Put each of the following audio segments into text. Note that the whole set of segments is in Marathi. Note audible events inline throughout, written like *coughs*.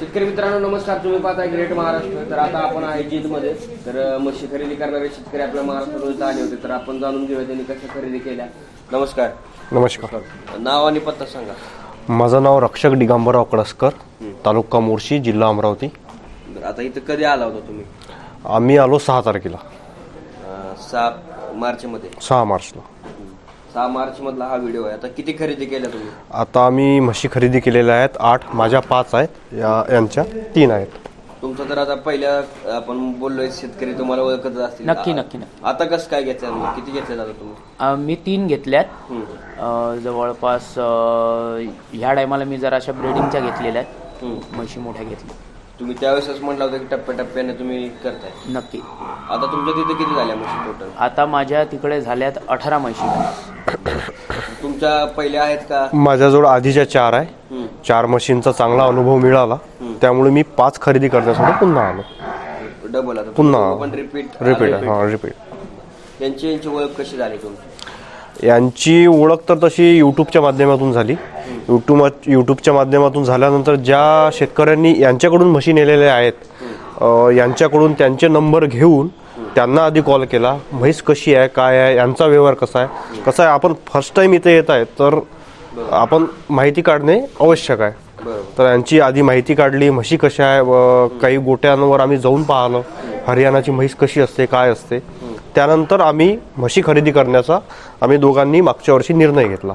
शेतकरी मित्रांनो नमस्कार. तुम्ही पाहताय ग्रेट महाराष्ट्र तर आता आपण आहे जीतमध्ये तर म्हशी खरेदी करणारे शेतकरी आपल्या महाराष्ट्रात आले होते. तर आपण जाणून घेऊया त्यांनी कशा खरेदी केल्या. नमस्कार. नमस्कार. नाव आणि पत्ता सांगा. माझं नाव रक्षक दिगंबरराव कळसकर तालुका मोर्शी जिल्हा अमरावती. बरं, आता इथं कधी आला होता तुम्ही? आम्ही आलो सहा तारखेला. अं, सहा मार्च मध्ये सहा मार्चला. सहा मार्च मधला हा व्हिडिओ आहे. आता किती खरेदी केल्या तुम्ही? आता आम्ही म्हशी खरेदी केलेल्या आहेत. आठ माझ्या पाच आहेत. या यांच्या तीन आहेत. तुमचं तर आता पहिल्या आपण बोललोय शेतकरी तुम्हाला ओळखतच असतील. नक्की नक्की नक्की. आता कसं काय घेतलं? किती घेतलं आता तुम्ही? अ, मी तीन घेतल्यात. अ, जवळपास अ, ह्या टायमाला मी जरा अशा ब्रिडिंगच्या घेतलेल्या आहेत. म्हशी मोठ्या घेतल्या. तुम्ही त्यावेळेसच म्हटलं होतं की टप्प्याटप्प्याने तुम्ही करताय. नक्की. आता तुमच्या तिथे किती झाल्या म्हशी टोटल आता माझ्या तिकडे झाल्यात अठरा म्हशी. तुमच्या पहिल्या आहेत का? माझ्याजवळ आधीच्या चार आहे. हम्म. चार मशीनचा चांगला अनुभव मिळाला. त्यामुळे मी पाच खरेदी करण्यासाठी पुन्हा आलो. डबल आता. पुन्हा. पण रिपीट रिपीट हां रिपीट यांची यांची ओळख कशी झाली तुमची? यांची ओळख तर तशी यूट्यूबच्या माध्यमातून झाली. यूट्यूब यूट्यूबच्या माध्यमातून झाल्यानंतर ज्या शेतकऱ्यांनी यांच्याकडून म्हशी नेलेल्या आहेत यांच्याकडून त्यांचे नंबर घेऊन त्यांना आधी कॉल केला. म्हैस कशी आहे काय आहे यांचा व्यवहार कसा आहे? कसा आहे? आपण फर्स्ट टाइम इथे येत आहे तर आपण माहिती काढणे आवश्यक आहे. तर यांची आधी माहिती काढली म्हशी कशा आहे व काही गोट्यांवर आम्ही जाऊन पाहिलं. हरियाणाची म्हैस कशी असते काय असते? त्यानंतर आम्ही म्हशी खरेदी करण्याचा आम्ही दोघांनी मागच्या वर्षी निर्णय घेतला.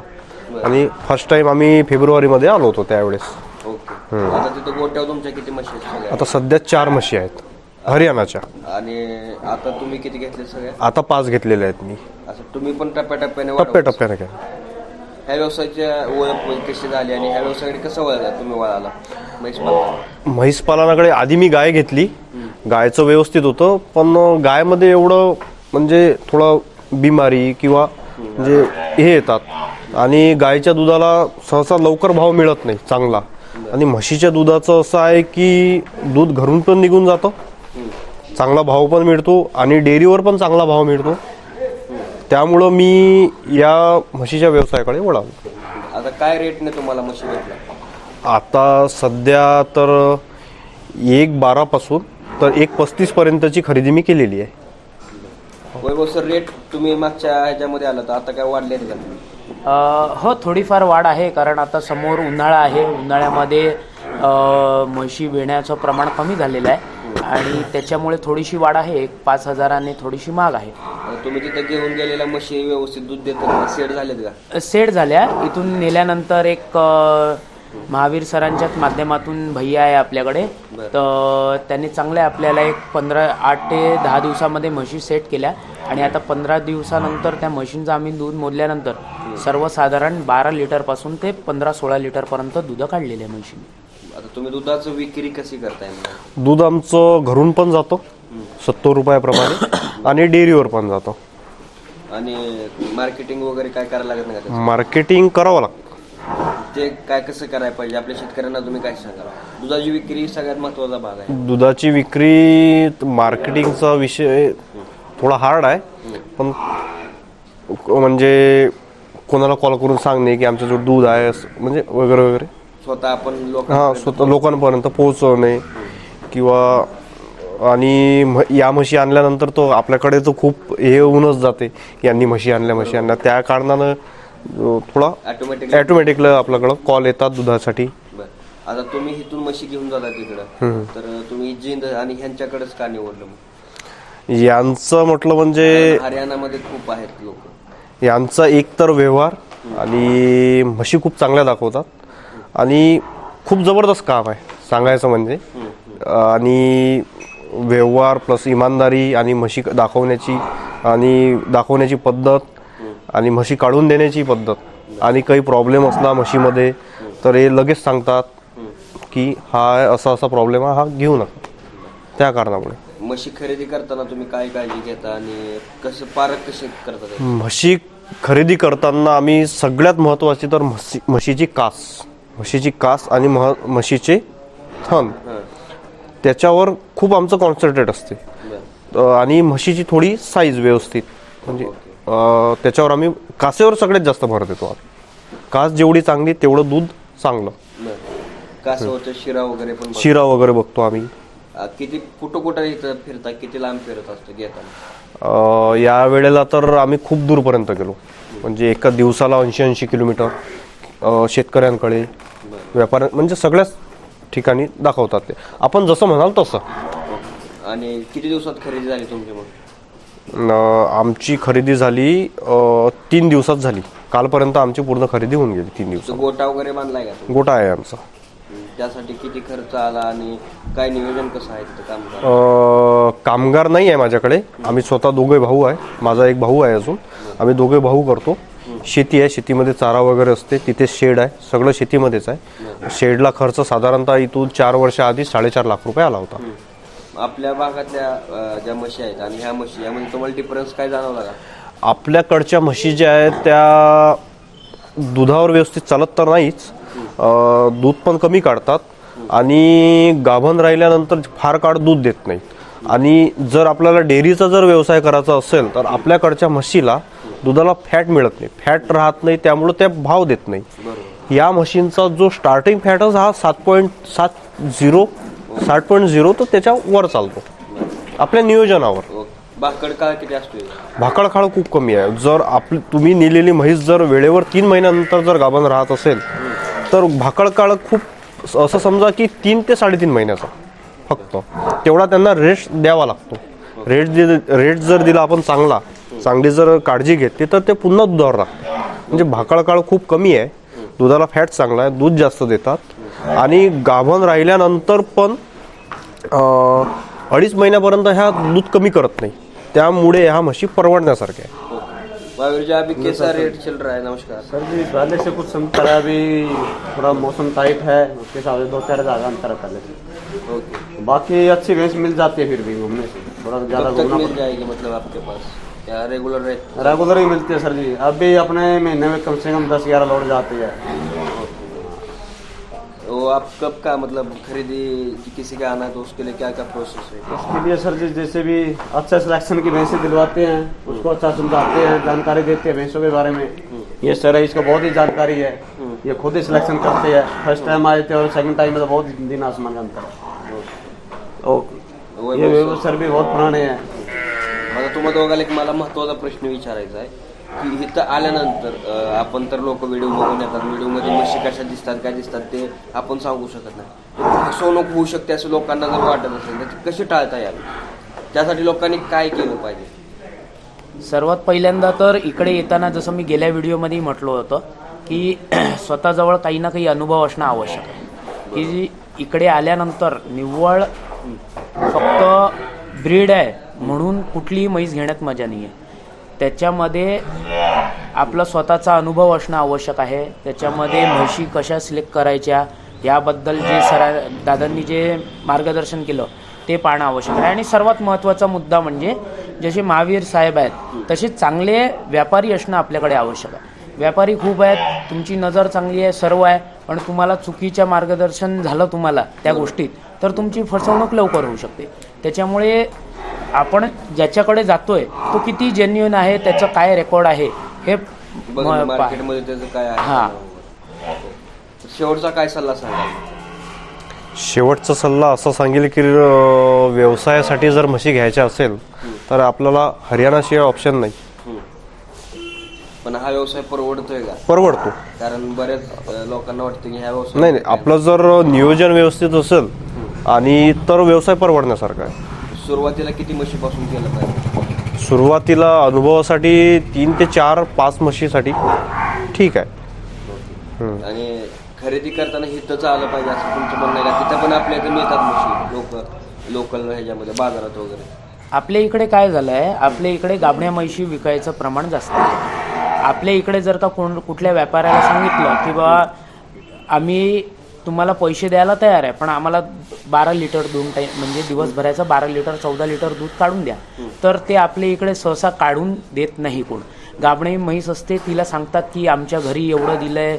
आणि फर्स्ट टाइम आम्ही फेब्रुवारीमध्ये आलो होतो त्यावेळेस. आता तिथं गोट्यावर तुमच्या किती म्हशी आहेत सगळ्या? आता सध्या चार म्हशी आहेत हरियाणाच्या. आणि आता तुम्ही किती घेतले सगळ्या? आता पाच घेतलेल्या आहेत मी. असं तुम्ही पण टप्प्याटप्प्याने वाढवत टप्प्याटप्प्याने काय? ह्या व्यवसायाच्या ओळख कशी झाली आणि ह्या व्यवसायाकडे कसं वळला तुम्ही वळाला. म्हैस पालनाकडे? आधी मी गाय घेतली. गायचं व्यवस्थित होतं पण गायमध्ये एवढं म्हणजे थोडं बिमारी किंवा म्हणजे हे येतात. आणि गायच्या दुधाला सहसा लवकर भाव मिळत नाही चांगला. आणि म्हशीच्या दुधाचं असं आहे की दूध घरून पण निघून जातं. चांगला भाव पण मिळतो आणि डेअरीवर पण चांगला भाव मिळतो. त्यामुळं मी या म्हशीच्या व्यवसायाकडे वळालो. आता काय रेटने तुम्हाला म्हशी आता सध्या तर एक बारापासून तर एक पस्तीस पर्यंतची खरेदी मी केलेली आहे. वैभव सर रेट तुम्ही मागच्या ह्याच्यामध्ये आला तर आता काय वाढले का? हो थोडीफार वाढ आहे कारण आता समोर उन्हाळा आहे. उन्हाळ्यामध्ये म्हशी वेण्याचं प्रमाण कमी झालेलं आहे. आणि त्याच्यामुळे थोडीशी वाढ आहे. एक पाच हजाराने थोडीशी महाग आहे. तुम्ही तिथं घेऊन गेलेल्या म्हशी व्यवस्थित दूध देतात. सेट झालेत का? सेट झाल्या. इथून नेल्यानंतर एक महावीर सरांच्याच माध्यमातून भैया आहे आपल्याकडे. तर त्यांनी चांगल्या आपल्याला एक पंधरा आठ ते दहा दिवसामध्ये म्हशी सेट केल्या. आणि आता पंधरा दिवसानंतर त्या म्हशींचं आम्ही दूध मोजल्यानंतर सर्वसाधारण बारा लिटरपासून ते पंधरा सोळा लिटरपर्यंत दूध काढलेले आहे म्हशींनी आता तुम्ही दुधाचं विक्री कशी करताय? दूध आमचं घरून पण जातं सत्तर रुपयाप्रमाणे. *coughs* आणि डेअरीवर पण जातं. आणि मार्केटिंग वगैरे काय करायला लागत नाही? मार्केटिंग करावं लागतं. ते काय कसं करायला पाहिजे? आपल्या शेतकऱ्यांना तुम्ही काय सांगाल? दुधाची विक्री सगळ्यात महत्त्वाचा भाग आहे. दुधाची विक्री मार्केटिंगचा विषय थोडा हार्ड आहे. पण म्हणजे कोणाला कॉल करून सांगणे की आमच्याजवळ दूध आहे म्हणजे वगैरे वगैरे. स्वतः आपण लोक हां स्वतः लोकांपर्यंत पोहोचवणे किंवा आणि या म्हशी आणल्यानंतर तो आपल्याकडे तो खूप हे होऊनच जाते. यांनी म्हशी आणल्या म्हशी आणल्या. त्या कारणानं थोडा ऑटोमॅटिक ॲटोमॅटिकला आपल्याकडं कॉल येतात दुधासाठी. बर. आता तुम्ही इथून म्हशी घेऊन जाता तिकडं. तर तुम्ही जिंद आणि ह्यांच्याकडेच का निवडलं मग? यांचं म्हटलं म्हणजे हरियाणामध्ये खूप आहेत लोक. यांचा एक तर व्यवहार आणि म्हशी खूप चांगल्या दाखवतात. आणि खूप जबरदस्त काम आहे सांगायचं म्हणजे. आणि व्यवहार प्लस इमानदारी आणि म्हशी दाखवण्याची आणि दाखवण्याची पद्धत आणि म्हशी काढून देण्याची पद्धत. आणि काही प्रॉब्लेम असला म्हशीमध्ये तर हे लगेच सांगतात की हा असा असा प्रॉब्लेम आहे हा घेऊ नका. त्या कारणामुळे. म्हशी खरेदी करताना तुम्ही काय काळजी घेता आणि कसं पारख कशी करता? म्हशी खरेदी करताना आम्ही सगळ्यात महत्त्वाची तर म्हशी म्हशीची कास. म्हशीची कास आणि मह म्हशीचे थन त्याच्यावर खूप आमचं कॉन्सन्ट्रेट असते. आणि म्हशीची थोडी साईज व्यवस्थित. म्हणजे त्याच्यावर आम्ही कासेवर सगळ्यात जास्त भर देतो आम्ही. कास जेवढी चांगली तेवढं दूध चांगलं. बरं. कासवाच्या शिरा वगैरे पण. शिरा वगैरे बघतो आम्ही. किती कुठं कुठं इथं फिरता किती लांब फिरत असतं घेताना? या वेळेला तर आम्ही खूप दूरपर्यंत गेलो. म्हणजे एका दिवसाला ऐंशी ऐंशी किलोमीटर शेतकऱ्यांकडे व्यापार म्हणजे सगळ्याच ठिकाणी दाखवतात ते. आपण जसं म्हणाल तसं. आणि किती दिवसात खरेदी झाली तुमची मग? आमची खरेदी झाली तीन दिवसात झाली. कालपर्यंत आमची पूर्ण खरेदी होऊन गेली तीन तो दिवसात. गोटा वगैरे बांधलाय का? तुम्ही गोटा आहे आमचा. त्यासाठी किती खर्च आला आणि काय नियोजन कसं आहे तिथं काम अ, कामगार नाही आहे माझ्याकडे. आम्ही स्वतः दोघे भाऊ आहे. माझा एक भाऊ आहे अजून. आम्ही दोघे भाऊ करतो. शेती आहे. शेतीमध्ये चारा वगैरे असते. तिथे शेड आहे. सगळं शेतीमध्येच आहे. शेडला खर्च साधारणतः इथून चार वर्ष आधी साडेचार लाख रुपये आला होता. आपल्या भागातल्या ज्या म्हशी आहेत आणि ह्या म्हशी यामध्ये तुम्हाला डिफरन्स काय जाणवला का? आपल्याकडच्या म्हशी ज्या आहेत त्या दुधावर व्यवस्थित चालत तर नाहीच. दूध पण कमी काढतात आणि गाभण राहिल्यानंतर फार काळ दूध देत नाहीत. आणि जर आपल्याला डेअरीचा जर व्यवसाय करायचा असेल तर आपल्याकडच्या म्हशीला दुधाला फॅट मिळत नाही. फॅट राहत नाही त्यामुळे त्या भाव देत नाही. या म्हशींचा जो स्टार्टिंग फॅटच हा सात पॉईंट सात झिरो साठ पॉईंट झिरो तर त्याच्या वर चालतो. आपल्या नियोजनावर. काळ किती असतो? भाकड खाळ खूप कमी आहे. जर आपली तुम्ही नेलेली म्हैस जर वेळेवर तीन महिन्यानंतर जर गाभण राहत असेल तर भाकड काळ खूप असं समजा की तीन ते साडेतीन महिन्याचा फक्त. तेवढा त्यांना रेस्ट द्यावा लागतो. रेट दि रेट जर दिला आपण चांगला चांगली जर काळजी घेतली तर ते पुन्हा दुधावर लागतं म्हणजे भाकड काळ खूप कमी आहे. दुधाला फॅट चांगला आहे दूध जास्त देतात. आणि गाभण राहिल्यानंतर पण अं, अडीच महिन्यापर्यंत ह्या दूध कमी करत नाही. त्यामुळे ह्या म्हशी परवडण्यासारख्या आहे महावीर जी अभी कैसा रेट चल रहा है नमस्कार. सर जी पहले से कुछ अंतर है अभी थोड़ा मौसम टाइट है उसके हिसाब से दो चार हज़ार अंतर है पहले से ओके। बाकी अच्छी भैंस मिल जाती है फिर भी घूमने से थोड़ा ज़्यादा घूमना मिल जाएगी मतलब आपके पास? क्या रेगुलर रेट रेगुलर ही मिलती है सर जी। अभी अपने महीने में कम से कम दस ग्यारह लोड जाती है। वो आप कब का मतलब खरीदी किसी का आना है तो उसके लिए क्या क्या प्रोसेस है? इसके लिए सर जी जैसे भी अच्छा सिलेक्शन की भैंसें दिलवाते हैं उसको अच्छा समझाते हैं जानकारी देते हैं भैंसों के बारे में। ये सर है इसको बहुत ही जानकारी है। ये खुद ही सिलेक्शन करते हैं। फ़र्स्ट टाइम आए थे और सेकंड टाइम में तो बहुत दिन आसमान का अंतर है ये सर भी बहुत पुराने हैं। आता तुम्हाला दोघाला एक मला महत्वाचा प्रश्न विचारायचा आहे की इथं आल्यानंतर आपण तर लोक व्हिडिओ बघून येतात. व्हिडिओमध्ये म्हशी कशा दिसतात काय दिसतात ते आपण सांगू शकत नाही. फसवणूक होऊ शकते असं लोकांना जर वाटत असेल तर ती कशी टाळता यावी? त्यासाठी लोकांनी काय केलं पाहिजे? सर्वात पहिल्यांदा तर इकडे येताना जसं मी गेल्या व्हिडिओमध्ये म्हटलं होतं की *clears throat* स्वतःजवळ काही ना काही अनुभव असणं आवश्यक आहे. की इकडे आल्यानंतर निव्वळ फक्त ब्रीड आहे म्हणून कुठलीही म्हैस घेण्यात मजा नाही आहे त्याच्यामध्ये आपला स्वतःचा अनुभव असणं आवश्यक आहे. त्याच्यामध्ये म्हशी कशा सिलेक्ट करायच्या याबद्दल जे सरा दादांनी जे मार्गदर्शन केलं ते पाहणं आवश्यक आहे. आणि सर्वात महत्त्वाचा मुद्दा म्हणजे जसे महावीर साहेब आहेत तसे चांगले व्यापारी असणं आपल्याकडे आवश्यक आहे. व्यापारी खूप आहेत तुमची नजर चांगली आहे सर्व आहे पण तुम्हाला चुकीच्या मार्गदर्शन झालं तुम्हाला त्या गोष्टीत तर तुमची फसवणूक लवकर होऊ शकते. त्याच्यामुळे आपण ज्याच्याकडे जातोय तो किती जेन्युन आहे त्याचं काय रेकॉर्ड आहे हे मार्केटमध्ये त्याचं काय हा. आहे शेवटचा काय सल्ला सांगाल? शेवटचा सल्ला असा सांगेल की व्यवसायासाठी जर म्हशी घ्यायच्या असेल तर आपल्याला हरियाणाशिवाय ऑप्शन नाही. पण हा व्यवसाय परवडतोय का? परवडतो. कारण बऱ्याच लोकांना वाटतं की ह्या व्यवसाय नाही नाही. आपलं जर नियोजन व्यवस्थित असेल आणि तर व्यवसाय परवडण्यासारखा आहे सुरुवातीला किती म्हशीपासून केलं पाहिजे? सुरुवातीला अनुभवासाठी तीन ते चार पाच म्हशीसाठी. ठीक आहे. आणि खरेदी करताना हिथंच आलं पाहिजे असं तुमचं म्हणणं आहे का? तिथं पण आपल्या इथं मिळतात म्हशी लोक लोकल ह्याच्यामध्ये बाजारात वगैरे. आपल्या इकडे काय झालं आहे आपल्या इकडे गाबण्या म्हशी विकायचं प्रमाण जास्त आहे. आपल्या इकडे जर का कोण कुठल्या व्यापाऱ्याला सांगितलं की बाबा आम्ही तुम्हाला पैसे द्यायला तयार आहे पण आम्हाला बारा लिटर दोन टाईम म्हणजे दिवसभराचं बारा लिटर चौदा लिटर दूध काढून द्या. तर ते आपल्या इकडे सहसा काढून देत नाही कोण. गाबणे म्हैस असते तिला सांगतात की आमच्या घरी एवढं दिलंय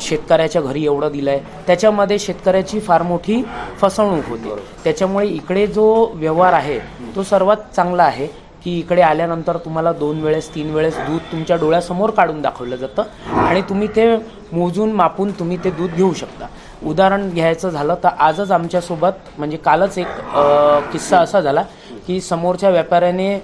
शेतकऱ्याच्या घरी एवढं दिलंय. त्याच्यामध्ये शेतकऱ्याची फार मोठी फसवणूक होते. त्याच्यामुळे इकडे जो व्यवहार आहे तो सर्वात चांगला आहे की इकडे आल्यानंतर तुम्हाला दोन वेळेस तीन वेळेस दूध तुमच्या डोळ्यासमोर काढून दाखवलं जातं आणि तुम्ही ते मोजून मापून तुम्ही ते दूध घेऊ शकता. उदाहरण घ्यायचं झालं तर आजच आमच्यासोबत म्हणजे कालच एक किस्सा असा झाला की समोरच्या व्यापाऱ्याने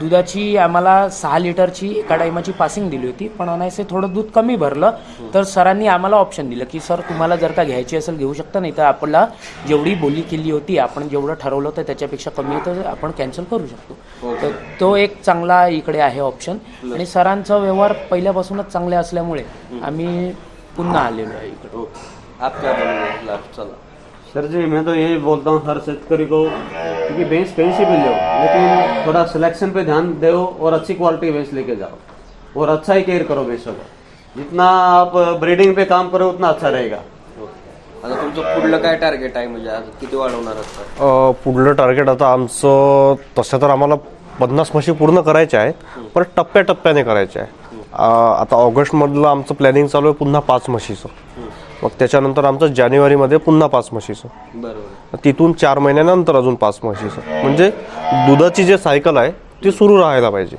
दुधाची आम्हाला सहा लिटरची एका टायमाची पासिंग दिली होती पण अनायसे थोडं दूध कमी भरलं तर सरांनी आम्हाला ऑप्शन दिलं की सर तुम्हाला जर का घ्यायची असेल घेऊ शकता नाही तर आपल्याला जेवढी बोली केली होती आपण जेवढं ठरवलं होतं त्याच्यापेक्षा कमी तर आपण कॅन्सल करू शकतो. तर तो एक चांगला इकडे आहे ऑप्शन. आणि सरांचा व्यवहार पहिल्यापासूनच चांगले असल्यामुळे आम्ही पुन्हा आलेलो आहे इकडे. आप क्या बोलोगे लास्ट चला. सर जी मैं तो यही बोलता हूँ हर शेतकरी को क्योंकि भैंस कहीं से भी लो लेकिन थोड़ा सिलेक्शन पे ध्यान दो और अच्छी क्वालिटी भैंस लेके जाओ। और अच्छा ही केयर करो भैंसों का। जितना आप ब्रीडिंग पे काम करो उतना अच्छा रहेगा। आता तुमचं पुढलं काय टार्गेट आहे? म्हणजे आज किती वाढवणार असतात अ, पुढलं टार्गेट आता आमचं तसं तर आम्हाला पन्नास म्हशी पूर्ण करायच्या आहेत पण टप्प्याटप्प्याने करायच्या आहे आता ऑगस्टमधलं आमचं प्लॅनिंग चालू आहे पुन्हा पाच म्हशीचं. मग त्याच्यानंतर आमचं जानेवारीमध्ये पुन्हा पाच म्हशीचं. बरोबर. तिथून चार महिन्यानंतर अजून पाच म्हशीचं. म्हणजे दुधाची जे सायकल आहे ती सुरू राहायला पाहिजे.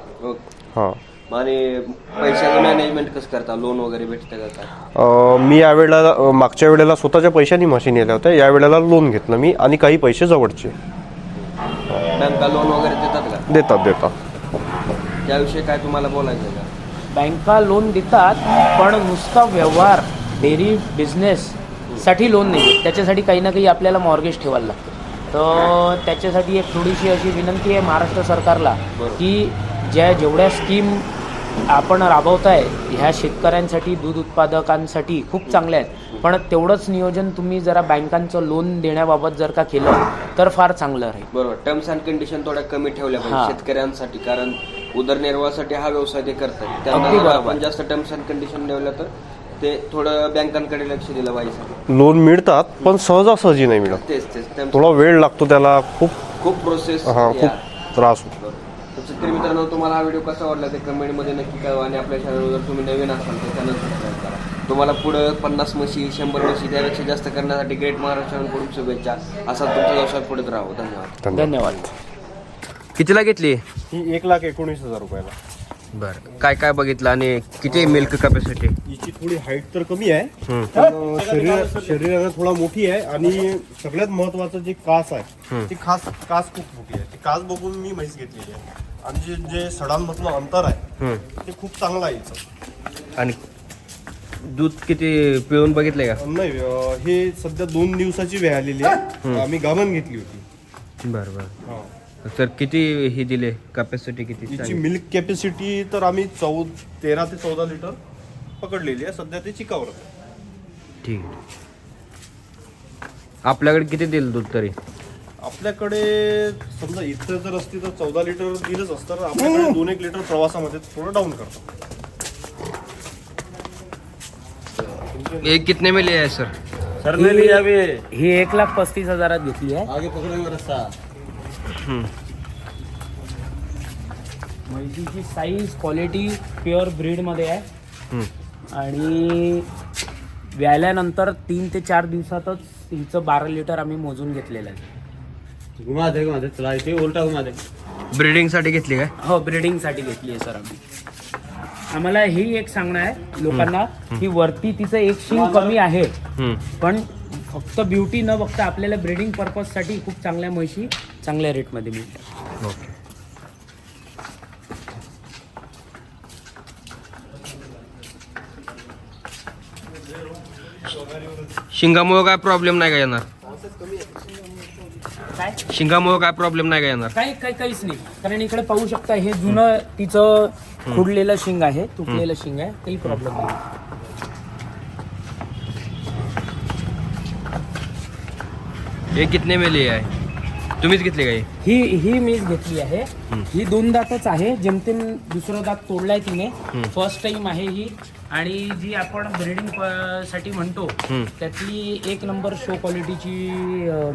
हां. आणि पैशाचं मॅनेजमेंट कसं करता? लोन वगैरे भेटतं का काय? अ, मी यावेळेला मागच्या वेळेला स्वतःच्या पैशांनी म्हशी नेल्या होत्या. या वेळेला लोन घेतलं मी आणि काही पैसे जवळचे. बँका लोन वगैरे देतात का? देतात देतात. त्याविषयी काय तुम्हाला बोलायचं आहे? का बँका लोन देतात पण नुसता व्यवहार डेअरी बिझनेस साठी लोन नाही. त्याच्यासाठी काही ना काही आपल्याला मॉर्गेज ठेवायला लागतं. तर त्याच्यासाठी एक थोडीशी अशी विनंती आहे महाराष्ट्र सरकारला की ज्या जेवढ्या स्कीम आपण राबवताय ह्या शेतकऱ्यांसाठी दूध उत्पादकांसाठी खूप चांगल्या आहेत. पण तेवढंच नियोजन तुम्ही जरा बँकांचं लोन देण्याबाबत जर का केलं तर फार चांगलं राहील. बरोबर. टर्म्स अँड कंडिशन थोड्या कमी ठेवल्या हा. शेतकऱ्यांसाठी कारण उदरनिर्वाहासाठी हा व्यवसाय ते करतात. त्यांना. आपण जास्त टर्म्स अँड कंडिशन ठेवल्या तर ते थोडं बँकांकडे लक्ष दिलं पाहिजे लोन मिळतात पण सहजासहजी नाही मिळत. तेच तेच. थोडा वेळ लागतो त्याला खूप खूप प्रोसेस हा खूप त्रास होतो. तर शेतकरी मित्रांनो तुम्हाला हा व्हिडिओ कसा वाटला ते कमेंटमध्ये नक्की कळवा आणि आपल्या चॅनलवर जर तुम्ही नवीन असाल तर चॅनल सबस्क्राईब करा. तुम्हाला पुढं पन्नास म्हशी शंभर म्हशी त्यापेक्षा जास्त करण्यासाठी ग्रेट महाराष्ट्राकडून शुभेच्छा. असा तुमचा व्यवसाय पुढे राहू. धन्यवाद. धन्यवाद. कितीला घेतली? ही एक लाख एकोणीस हजार रुपयाला. बरं. काय काय बघितलं आणि किती मिल्क कॅपॅसिटी हिची थोडी हाईट तर कमी आहे पण शरीर शरीराला थोडा मोठी आहे आणि सगळ्यात महत्वाचं जे कास आहे ती खास कास खूप मोठी आहे. ती कास बघून मी म्हैस घेतलेली आहे. आणि जे जे सडांमधलं अंतर आहे ते खूप चांगलं आहे हिचं. आणि दूध किती पिळून बघितलंय का? नाही अं, हे सध्या दोन दिवसाची वेळ आलेली आहे. आम्ही गाभण घेतली होती. बरं बरं. हा. सर किती ही दिले? कॅपॅसिटी किती हिची मिल्क कॅपॅसिटी तर आम्ही चौ तेरा ते चौदा लिटर पकडलेली आहे. सध्या ते चिकावर आहे. ठीक. आहे आपल्याकडे किती दिलं दूध तरी? आपल्याकडे समजा इथं जर असती तर चौदा लिटर दिलंच असतं. तर आपल्याकडे दोन एक लिटर प्रवासामध्ये थोडं डाऊन करतो. एक कितने में लिया है सर सर ले लिया अभी ही एक लाख पस्तीस हजारात घेतली आहे. आगे पकड़ेंगे रास्ता म्हैशीची साईज क्वालिटी प्युअर ब्रीडमध्ये आहे. आणि व्याल्यानंतर तीन ते चार दिवसातच हिचं बारा लिटर आम्ही मोजून घेतलेलं आहे. घुमा दे घुमा दे. चला इथे उलटा घुमा दे. ब्रीडिंगसाठी घेतली काय? हो ब्रीडिंगसाठी घेतली आहे सर आम्ही. आम्हाला ही एक सांगणं आहे लोकांना की वरती तिचं एक शिंग कमी आहे. पण फक्त ब्युटी न बघता आपल्याला ब्रीडिंग पर्पजसाठी खूप चांगल्या म्हशी चांगल्या रेटमध्ये मिळतात ओके. शिंगामुळे काय प्रॉब्लेम नाही का येणार? शिंगामुळे काय प्रॉब्लेम नाही का येणार? काही काही काहीच नाही. कारण इकडे पाहू शकता हे जुनं तिचं खुडलेलं शिंग आहे तुटलेलं शिंग आहे काही प्रॉब्लेम नाही. हे कितने में लिया है तुम्हीच घेतली काय ही? ही मीच घेतली आहे. ही दोन दातच आहे. जेमतेम दुसरं दात तोडलाय तिने. फर्स्ट टाइम आहे ही. आणि जी आपण ब्रीडिंगसाठी म्हणतो त्यातली एक नंबर शो क्वालिटीची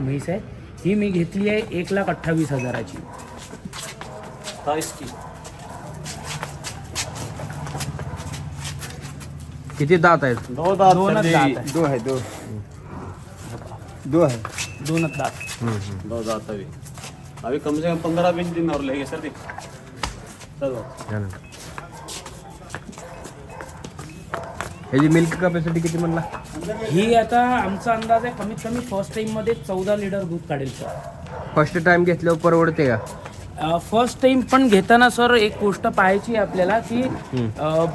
म्हैस आहे. ही मी घेतली आहे एक लाख अठ्ठावीस हजाराची. किती दात आहेत? दो दांत आहे दो है दो. दो है दोनच दात दो दांत अभी अभी कम से कम पंद्रह बीस दिन और लेंगे सर जी चलो ह्याची मिल्क कॅपॅसिटी किती म्हणला? ही आता आमचा अंदाज आहे कमीत कमी फर्स्ट टाईममध्ये चौदा लिटर दूध काढेल सर. फर्स्ट टाइम घेतल्यावर परवडते का? फर्स्ट टाइम पण घेताना सर एक गोष्ट पाहायची आहे आपल्याला की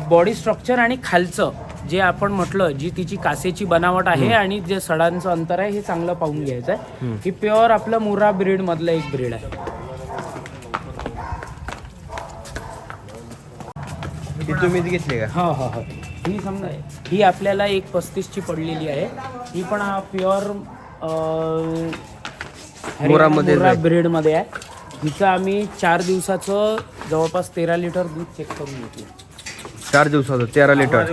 बॉडी स्ट्रक्चर आणि खालचं. जे आपण म्हटलं जी तिची कासेची बनावट आहे आणि जे सडांचं अंतर आहे हे चांगलं पाहून घ्यायचं आहे. ही प्युअर आपलं मुरा ब्रीड मधलं एक ब्रीड आहे. ती तुम्हीच घेतली का? हो हो हो. ही समजा ही आपल्याला एक पस्तीसची पडलेली आहे. ही पण प्युअर मुरामध्येच आहे. ब्रीडमध्ये आहे. हिचं आम्ही चार दिवसाचं जवळपास तेरा लिटर दूध चेक करून घेतलं. चार दिवसाचं तेरा लिटर.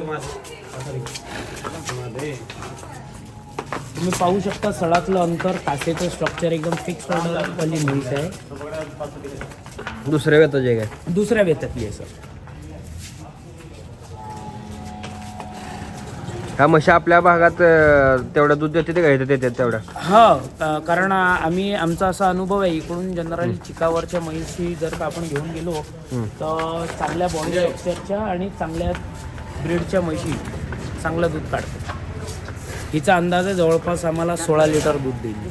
तुम्ही पाहू शकता सडातलं अंतर कासेचं स्ट्रक्चर एकदम फिक्स वाली आहे. दुसऱ्या वेताचे आहे काय? दुसऱ्या वेतातली आहे सर ह्या म्हशी आपल्या भागात तेवढं दूध देते ते का इथे देतात तेवढ्या हा कारण आम्ही आमचा असा अनुभव आहे इकडून जनरली चिकावरच्या म्हैशी जर का आपण घेऊन गेलो तर चांगल्या बॉडी स्ट्रक्चरच्या आणि चांगल्या ब्रीडच्या म्हशी. चांगलं दूध काढतात हिचा अंदाज जवळपास आम्हाला सोळा लिटर दूध देईल.